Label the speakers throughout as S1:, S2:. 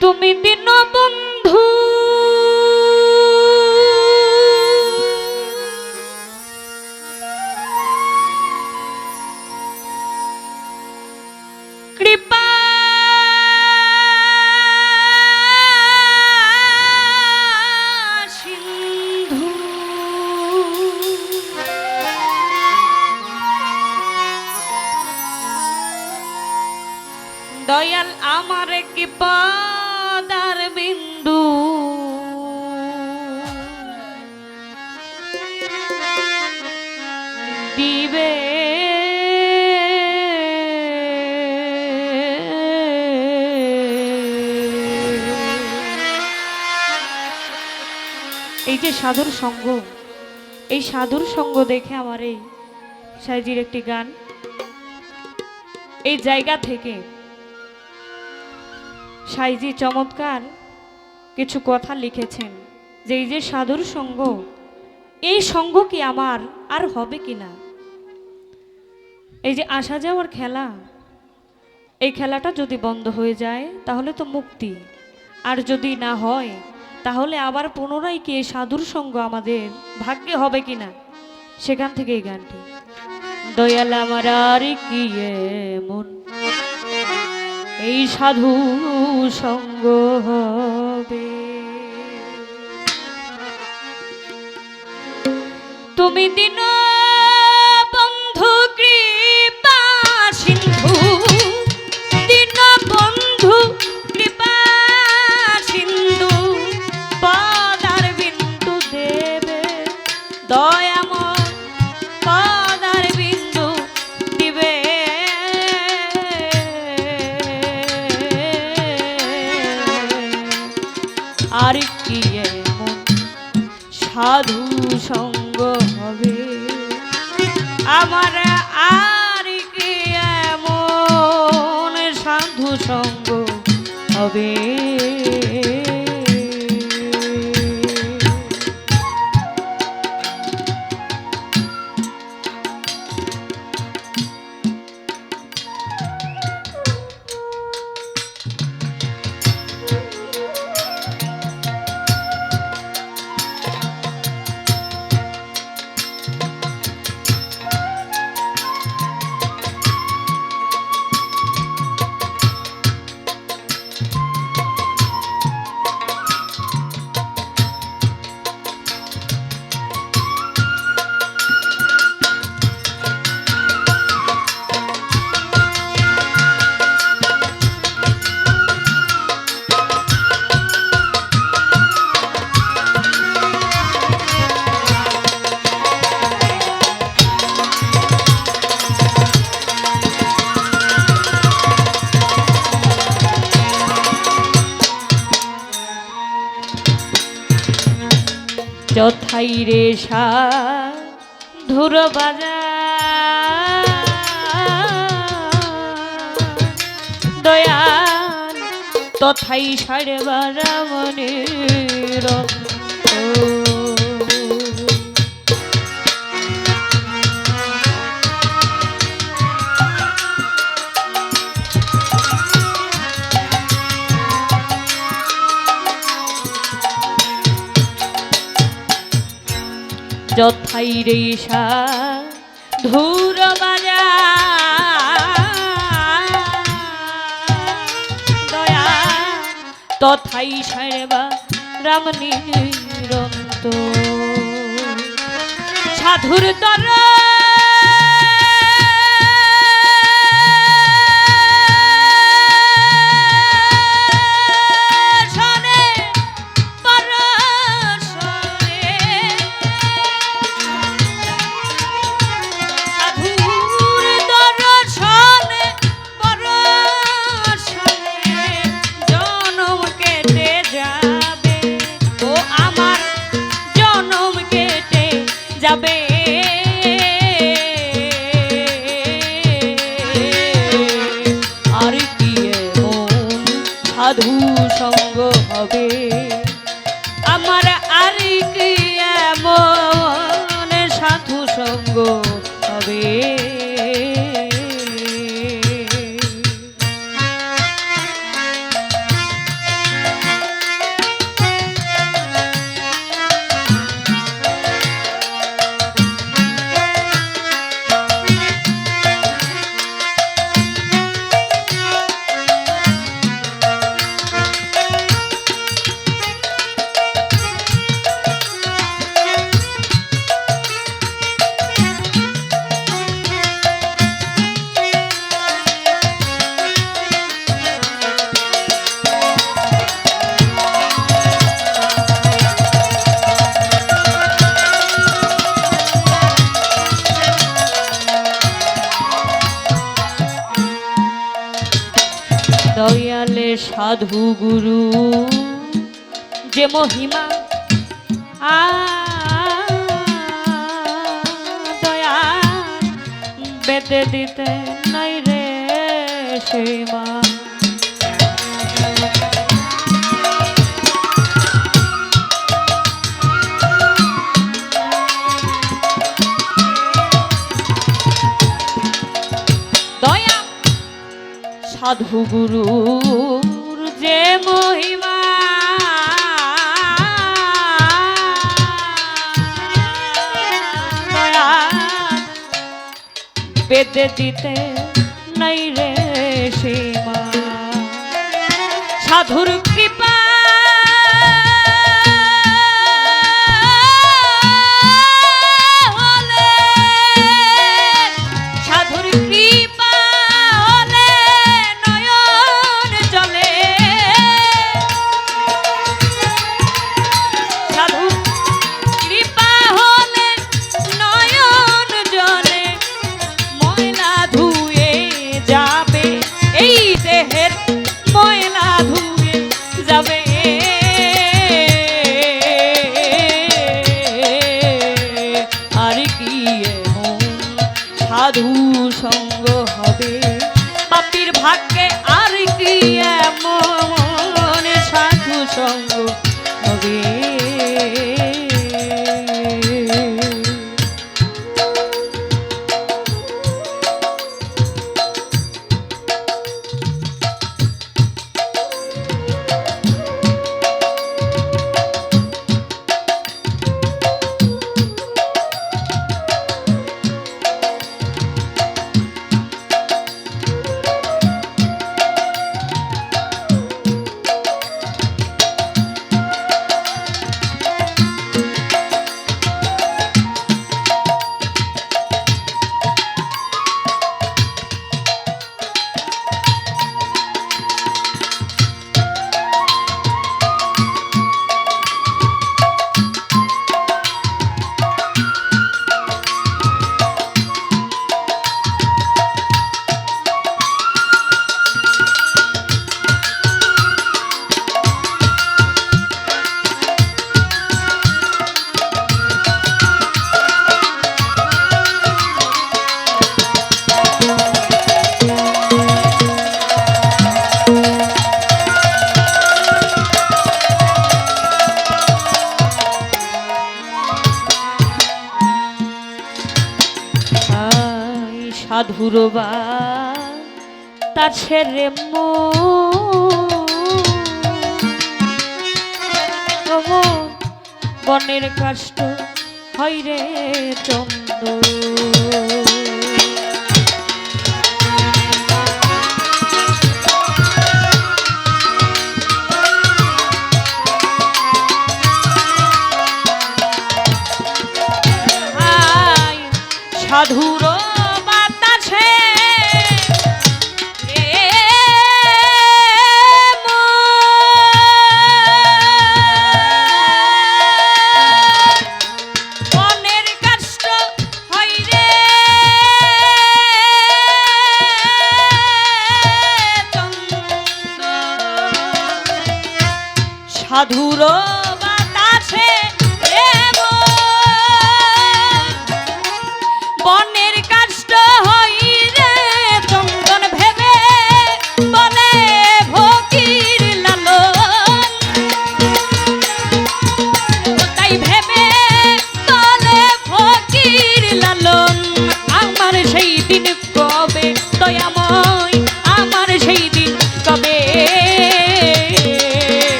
S1: তুমি দিন বন্ধু যে সাধুর সঙ্গ, এই সাধুর সঙ্গ দেখে আমার এই সাইজির একটি গান। এই জায়গা থেকে সাইজি চমৎকার কিছু কথা লিখেছেন যে, এই যে সাধুর সঙ্গ, এই সঙ্গ কি আমার আর হবে কি না? এই যে আসা যাওয়ার খেলা, এই খেলাটা যদি বন্ধ হয়ে যায়, তাহলে তো মুক্তি। আর যদি না হয় তাহলে আবার পুনরায় কে সাধুর সঙ্গ আমাদের ভাগ্যে হবে কিনা? সেখান থেকে এই গানটি। দয়াল আমার আর কি এই সাধু সঙ্গ হবে। তুমি দিন সাধু সঙ্গ হবে। আমার আর কি এমন সাধু সঙ্গ হবে? যথাই রে সা ধুর দয়াল তথাই সাড়ে বারা মনের যথাই রে সা ধুর বাজা দয়া তথাই সারবা রাম নিরন্ত সাধুর দরা সাধু গুরু যে মহিমা আয়া দয়া বেদে দিতে নাই রে সীমা। সাধু গুরু যে মহিমা। পেতে দিতে নাই রে সীমা। সাধুর কৃপা ঘুরবা তার সেরে মো বনের কষ্ট হয় রে সাধু সুর বাতাসে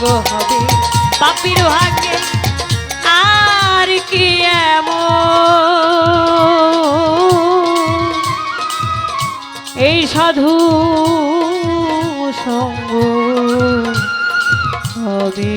S1: গোপীর ভাগ্যে আর কি এমন? এই সাধু সঙ্গ হবে